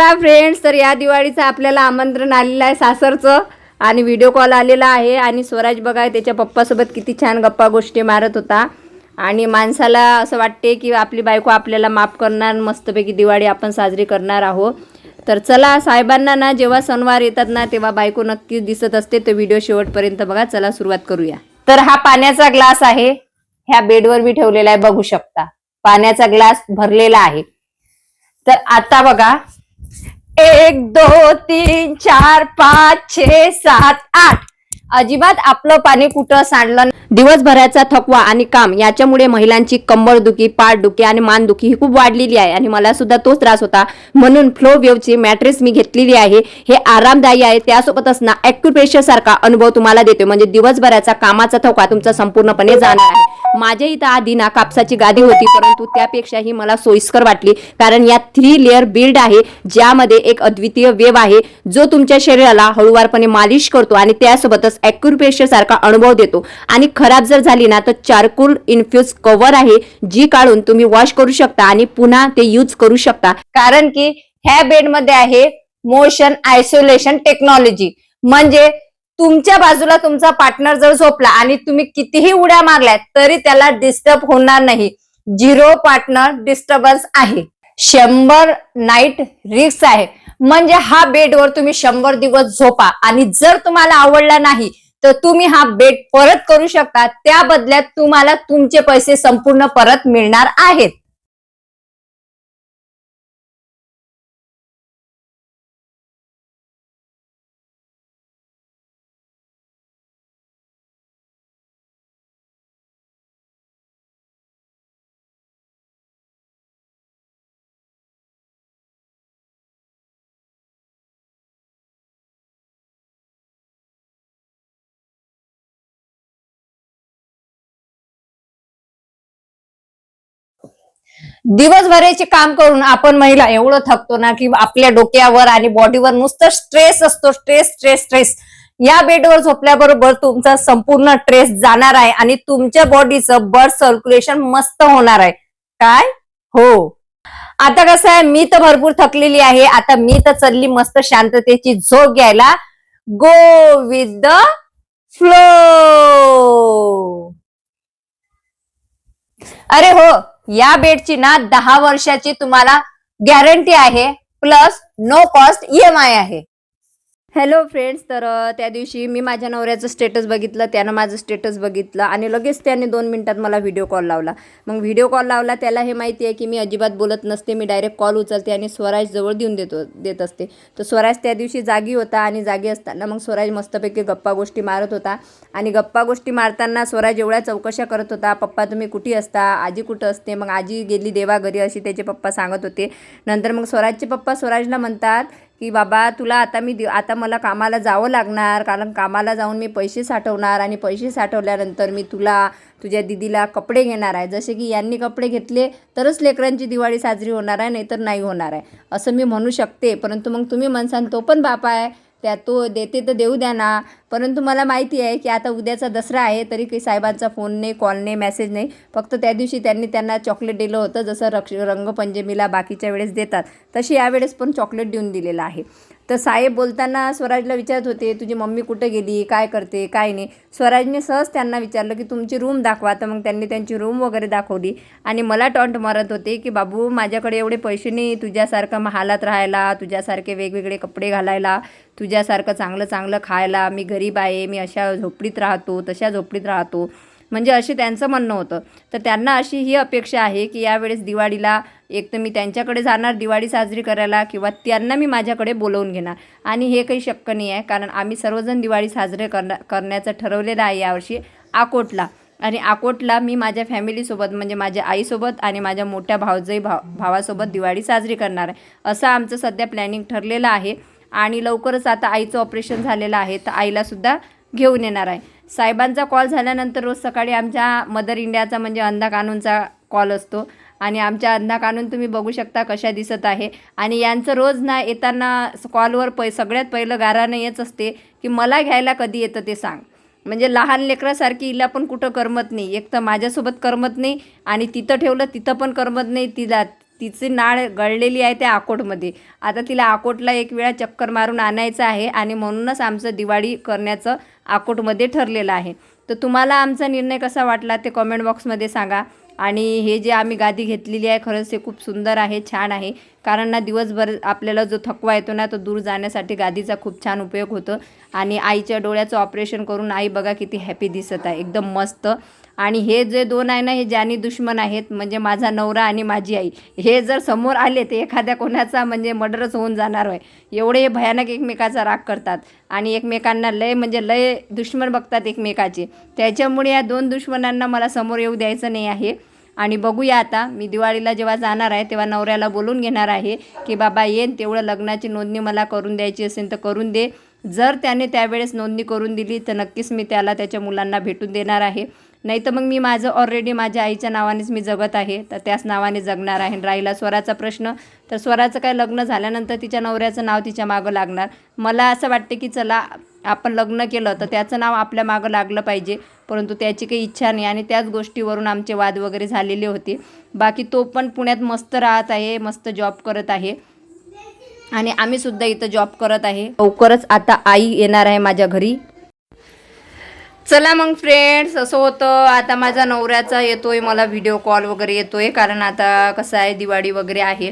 आता फ्रेंड्स तर या दिवाळीचं आपल्याला आमंत्रण आलेलं आहे सासरचं. आणि व्हिडिओ कॉल आलेला आहे. आणि स्वराज बघा त्याच्या पप्पासोबत किती छान गप्पा गोष्टी मारत होता. आणि माणसाला असं वाटते की आपली बायको आपल्याला माफ करणार. मस्तपैकी दिवाळी आपण साजरी करणार आहोत. तर चला साहेबांना ना जेव्हा सणवार येतात ना तेव्हा बायको नक्कीच दिसत असते. तो व्हिडिओ शेवटपर्यंत बघा. चला सुरुवात करूया. तर हा पाण्याचा ग्लास आहे. ह्या बेडवर मी ठेवलेला आहे. बघू शकता. पाण्याचा ग्लास भरलेला आहे. तर आता बघा एक दो तीन चार पाच छे सात आठ. अजिबात आपलं पाणी कुठं सांडलं दिवसभराचा थकवा आणि काम याच्यामुळे महिलांची कंबर दुखी पाठ दुखी आणि मान दुखी ही खूप वाढलेली आहे आणि मला सुद्धा तोच त्रास होता. म्हणून फ्लो वेवची मॅट्रेस मी घेतलेली आहे. हे आरामदायी आहे. त्यासोबतच ना ॲक्युप्रेशर सारखा अनुभव तुम्हाला देतो म्हणजे दिवसभराचा कामाचा थकवा तुमचा संपूर्णपणे जाणार आहे. माझ्या इथं आधी ना कापसाची गादी होती परंतु त्यापेक्षाही मला सोयीस्कर वाटली. कारण या थ्री लेअर बिल्ड आहे ज्यामध्ये एक अद्वितीय वेव आहे जो तुमच्या शरीराला हळूवारपणे मालिश करतो आणि त्यासोबतच ॲक्युप्रेशर सारखा अनुभव देतो. आणि खराब जर झाली ना तर चारकोल इन्फ्युज कव्हर आहे जी काढून तुम्ही वॉश करू शकता आणि पुन्हा ते यूज करू शकता. कारण की ह्या बेडमध्ये आहे मोशन आयसोलेशन टेक्नॉलॉजी म्हणजे तुमच्या बाजूला तुमचा पार्टनर जर झोपला आणि तुम्ही कितीही उड्या मारल्या तरी त्याला डिस्टर्ब होणार नाही. झिरो पार्टनर डिस्टर्बन्स आहे. शंभर नाईट रिक्स आहे. म्हणजे हा बेडवर तुम्ही शंभर दिवस झोपा आणि जर तुम्हाला आवडला नाही तर तुम्ही हा बेड परत करू शकता. त्या बदल्यात तुम्हाला तुमचे पैसे संपूर्ण परत मिळणार आहेत. दिवसभराचे काम करून आपण महिला एवढं थकतो ना की आपल्या डोक्यावर आणि बॉडीवर नुसतं स्ट्रेस असतो स्ट्रेस स्ट्रेस स्ट्रेस. या बेडवर झोपल्याबरोबर तुमचा संपूर्ण स्ट्रेस जाणार आहे आणि तुमच्या बॉडीचं ब्लड सर्क्युलेशन मस्त होणार आहे. काय? हो. आता कसं आहे मी तर भरपूर थकलेली आहे. आता मी तर चालली मस्त शांततेची झोप घ्यायला. गो विथ द फ्लो अरे हो या बेडची ना दहा वर्षाची तुम्हाला गॅरंटी आहे प्लस नो कॉस्ट ईएमआय आहे. हॅलो फ्रेंड्स तर त्या दिवशी मी माझ्या नवऱ्याचं स्टेटस बघितलं त्यानं माझं स्टेटस बघितलं आणि लगेच त्याने दोन मिनटात मला व्हिडिओ कॉल लावला. मग व्हिडिओ कॉल लावला त्याला हे माहिती आहे की मी अजिबात बोलत नसते मी डायरेक्ट कॉल उचलते आणि स्वराज जवळ देऊन देतो देत असते. तर स्वराज त्या दिवशी जागी होता आणि जागी असताना मग स्वराज मस्तपैकी गप्पा गोष्टी मारत होता आणि गप्पा गोष्टी मारताना स्वराज एवढ्या चौकशा करत होता पप्पा तुम्ही कुठे असता? आजी कुठं असते? मग आजी गेली देवा घरी अशी त्याचे पप्पा सांगत होते. नंतर मग स्वराजचे पप्पा स्वराजला म्हणतात की बाबा तुला आता मी दि आता मला कामाला जावं लागणार कारण कामाला जाऊन मी पैसे साठवणार आणि पैसे साठवल्यानंतर मी तुला तुझ्या दिदीला कपडे घेणार आहे. जसे की यांनी कपडे घेतले तरच लेकरांची दिवाळी साजरी होणार आहे नाहीतर नाही होणार आहे. असं मी म्हणू शकते परंतु मग तुम्ही म्हणसान तो पण बाप आहे. त्या तो देते तर देऊ द्या ना. परंतु मला माहिती आहे की आता उद्याचा दसरा आहे तरी काही साहेबांचा फोन नाही कॉल नाही मेसेज नाही फक्त त्या दिवशी त्यांनी त्यांना चॉकलेट दिलं होतं जसं रक्ष रंगपंचमीला बाकीच्या वेळेस देतात तशी यावेळेस पण चॉकलेट देऊन दिलेलं आहे. तर साहेब बोलताना स्वराजला विचारत होते तुझी मम्मी कुठे गेली? काय करते? काय नाही? स्वराजने सहज त्यांना विचारलं की तुमची रूम दाखवा. तर मग त्यांनी त्यांची रूम वगैरे दाखवली. आणि मला टॉन्ट मारत होते की बाबू माझ्याकडे एवढे पैसे नाही. तुझ्यासारखं महालात राहायला तुझ्यासारखे वेगवेगळे कपडे घालायला तुझ्यासारखं चांगलं चांगलं खायला. मी गरीब आहे. मी अशा झोपडीत राहतो तशा झोपडीत राहतो. म्हणजे असे त्यांचं म्हणणं होतं. तर त्यांना अशी ही अपेक्षा आहे की यावेळेस दिवाळीला एक तर मी त्यांच्याकडे जाणार दिवाळी साजरी करायला किंवा त्यांना मी माझ्याकडे बोलवून घेणार. आणि हे काही शक्य नाही आहे कारण आम्ही सर्वजण दिवाळी साजरे करण्या करण्याचं ठरवलेलं आहे यावर्षी आकोटला. आणि आकोटला मी माझ्या फॅमिलीसोबत म्हणजे माझ्या आईसोबत आणि माझ्या मोठ्या भावजई भाव भावासोबत दिवाळी साजरी करणार आहे. असं आमचं सध्या प्लॅनिंग ठरलेलं आहे. आणि लवकरच आता आईचं ऑपरेशन झालेलं आहे. तर आईलासुद्धा घेऊन येणार आहे. साहेबांचा कॉल झाल्यानंतर रोज सकाळी आमच्या मदर इंडियाचा म्हणजे अंधा कानूनचा कॉल असतो. आणि आमच्या अंधा कानून तुम्ही बघू शकता कशा दिसत आहे. आणि यांचं रोज ना येताना कॉलवर पै सगळ्यात पहिलं गारानं येच असते की मला घ्यायला कधी येतं ते सांग. म्हणजे लहान लेकरासारखी हिला पण कुठं करमत नाही. एक तर माझ्यासोबत करमत नाही आणि तिथं ठेवलं तिथं पण करमत नाही तिला तिची नाळ गळलेली आहे त्या आकोटमध्ये. आता तिला आकोटला एक वेळा चक्कर मारून आणायचं आहे आणि म्हणूनच आमचं दिवाळी करण्याचं आकोटमध्ये ठरलेलं आहे. तर तुम्हाला आमचा निर्णय कसा वाटला ते कमेंट बॉक्समध्ये सांगा. आणि हे जे आम्ही गादी घेतलेली आहे खरंच हे खूप सुंदर आहे छान आहे. कारण ना दिवसभर आपल्याला जो थकवा येतो ना तो दूर जाण्यासाठी गादीचा खूप छान उपयोग होतो. आणि आईच्या डोळ्याचं ऑपरेशन करून आई बघा किती हॅपी दिसत आहे. एकदम मस्त. आणि हे जे दोन आहे ना हे ज्यानी दुश्मन आहेत म्हणजे माझा नवरा आणि माझी आई हे जर समोर आले तर एखाद्या कोणाचा म्हणजे मर्डरच होऊन जाणार आहे एवढे हे भयानक एकमेकाचा राग करतात. आणि एकमेकांना लय म्हणजे लय दुश्मन बघतात एकमेकाचे. त्याच्यामुळे या दोन दुश्मनांना मला समोर येऊ द्यायचं नाही आहे. आणि बघूया आता मी दिवाळीला जेव्हा जाणार आहे तेव्हा नवऱ्याला बोलून घेणार आहे की बाबा येन तेवढं लग्नाची नोंदणी मला करून द्यायची असेल तर करून दे. जर त्याने त्यावेळेस नोंदणी करून दिली तर नक्कीच मी त्याला त्याच्या मुलांना भेटून देणार आहे. नाही तर मग मी माझं ऑलरेडी माझ्या आईच्या नावानेच मी जगत आहे. तर त्याच नावाने जगणार आहे. राहिला स्वराचा प्रश्न. तर स्वराचं काय लग्न झाल्यानंतर तिच्या नवऱ्याचं नाव तिच्या मागं लागणार. मला असं वाटते की चला आपण लग्न केलं तर त्याचं नाव आपल्या मागं लागलं पाहिजे. परंतु त्याची काही इच्छा नाही. आणि त्याच गोष्टीवरून आमचे वाद वगैरे झालेले होते. बाकी तो पण पुण्यात मस्त राहत आहे मस्त जॉब करत आहे. आणि आम्ही सुद्धा इथं जॉब करत आहे. लवकरच आता आई येणार आहे माझ्या घरी. चला मग फ्रेंड्स असं होतं. आता माझा नवऱ्याचा येतोय मला व्हिडिओ कॉल वगैरे येतोय. कारण आता कसं आहे दिवाळी वगैरे आहे.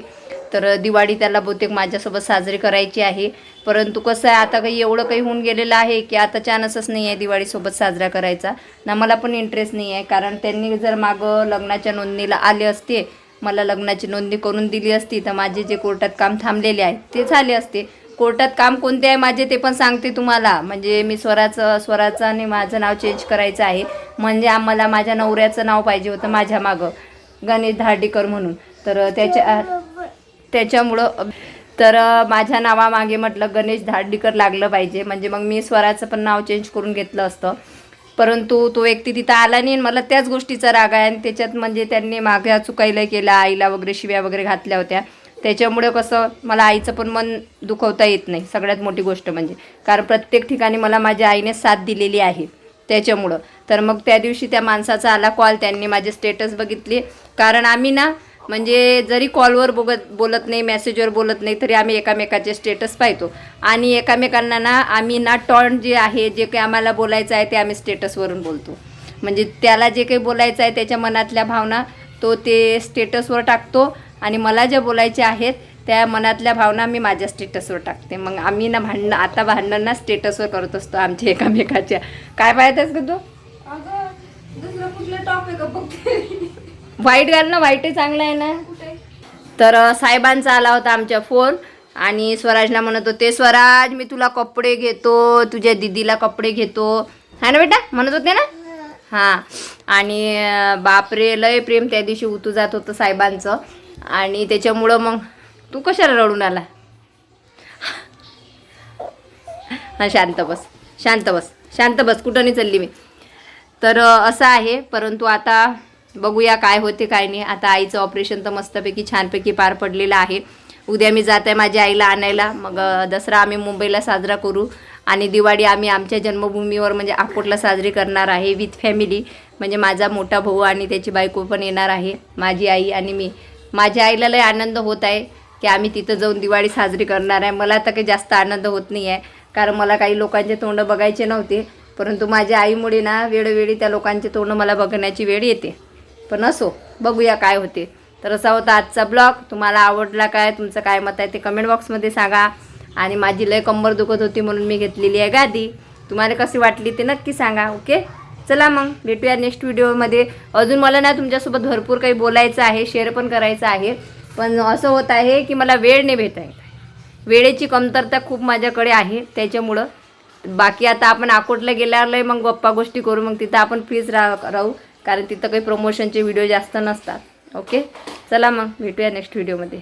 तर दिवाळी त्याला बहुतेक माझ्यासोबत साजरी करायची आहे. परंतु कसं आहे आता काही एवढं काही होऊन गेलेलं आहे की आता चान्सच नाही आहे दिवाळीसोबत साजरा करायचा. ना मला पण इंटरेस्ट नाही आहे कारण त्यांनी जर मागं लग्नाच्या नोंदणीला आले असते मला लग्नाची नोंदणी करून दिली असती तर माझे जे कोर्टात काम थांबलेले आहे ते झाले असते. कोर्टात काम कोणते आहे माझे ते पण सांगते तुम्हाला. म्हणजे मी स्वराचं स्वराचं आणि माझं नाव चेंज करायचं आहे. म्हणजे आम्हाला माझ्या नवऱ्याचं नाव पाहिजे होतं माझ्या मागं. गणेश धार्डीकर म्हणून. तर त्याच्या त्याच्यामुळं तर माझ्या नावामागे म्हटलं गणेश धार्डीकर लागलं पाहिजे. म्हणजे मग मी स्वराचं पण नाव चेंज करून घेतलं असतं. परंतु तो व्यक्ती तिथं आला नाही आणि मला त्याच गोष्टीचा राग आहे. आणि त्याच्यात म्हणजे त्यांनी मागे चुकायला केला. आईला वगैरे शिव्या वगैरे घातल्या होत्या. त्याच्यामुळे कसं मला आईचं पण मन दुखवता येत नाही सगळ्यात मोठी गोष्ट म्हणजे. कारण प्रत्येक ठिकाणी मला माझ्या आईने साथ दिलेली आहे त्याच्यामुळं. तर मग त्या दिवशी त्या माणसाचा आला कॉल त्यांनी माझे स्टेटस बघितले. कारण आम्ही ना म्हणजे जरी कॉलवर बघत बोलत नाही मेसेजवर बोलत नाही तरी आम्ही एकामेकाचे स्टेटस पाहतो. आणि एकामेकांना ना आम्ही ना टॉन जे आहे जे काही आम्हाला बोलायचं आहे ते आम्ही स्टेटसवरून बोलतो. म्हणजे त्याला जे काही बोलायचं आहे त्याच्या मनातल्या भावना तो ते स्टेटसवर टाकतो. आणि मला ज्या बोलायच्या आहेत त्या मनातल्या भावना मी माझ्या स्टेटसवर टाकते. मग आम्ही ना भांडणं आता भांडणं ना स्टेटसवर करत असतो आमच्या एकामेकाच्या. काय पाहतेस का तू? व्हाईट घाल ना व्हाईटही चांगला आहे ना? तर साहेबांचा आला होता आमच्या फोन आणि स्वराजला म्हणत होते स्वराज मी तुला कपडे घेतो तुझ्या दिदीला कपडे घेतो. है ना बेटा? म्हणत होते ना? हां. आणि बापरे लय प्रेम त्या दिवशी उतू जात होतं साहेबांचं. आणि त्याच्यामुळं मग तू कशाला रडून आला? हां शांत बस शांत बस शांत बस कुठं नाही चालली मी. तर असं आहे परंतु आता बघूया काय होते काय नाही. आता आईचं ऑपरेशन तर मस्तपैकी छानपैकी पार पडलेलं आहे. उद्या मी जात आहे माझ्या आईला आणायला. मग दसरा आम्ही मुंबईला साजरा करू. आणि दिवाळी आम्ही आमच्या जन्मभूमीवर म्हणजे अकोटला साजरी करणार आहे विथ फॅमिली म्हणजे माझा मोठा भाऊ आणि त्याची बायको पण येणार आहे माझी आई आणि मी. माझ्या आईला लय आनंद होत आहे की आम्ही तिथं जाऊन दिवाळी साजरी करणार आहे. मला तर काही जास्त आनंद होत नाही आहे कारण मला काही लोकांचे तोंड बघायचे नव्हते. परंतु माझ्या आईमुळे ना वेळोवेळी त्या लोकांचे तोंड मला बघण्याची वेळ येते. पण असो बघूया काय होते. तर असा होता आजचा ब्लॉग. तुम्हाला आवडला काय तुमचं काय मत आहे ते कमेंट बॉक्समध्ये सांगा. आणि माझी लय कंबर दुखत होती म्हणून मी घेतलेली आहे गादी. तुम्हाला कशी वाटली ते नक्की सांगा ओके चला मग भेटूया नेक्स्ट व्हिडिओमध्ये अजून मला ना तुमच्यासोबत भरपूर काही बोलायचं आहे शेअर पण करायचं आहे. पण असं होत आहे की मला वेळ नाही भेटता आहे. वेळेची कमतरता खूप माझ्याकडे आहे त्याच्यामुळं. बाकी आता आपण अकोटला गेल्यावर मग गप्पा गोष्टी करू मग तिथं आपण फ्रीज राह राहू. कारण तिथं काही प्रमोशनचे व्हिडिओ जास्त नसतात. ओके चला मग भेटूया नेक्स्ट व्हिडिओमध्ये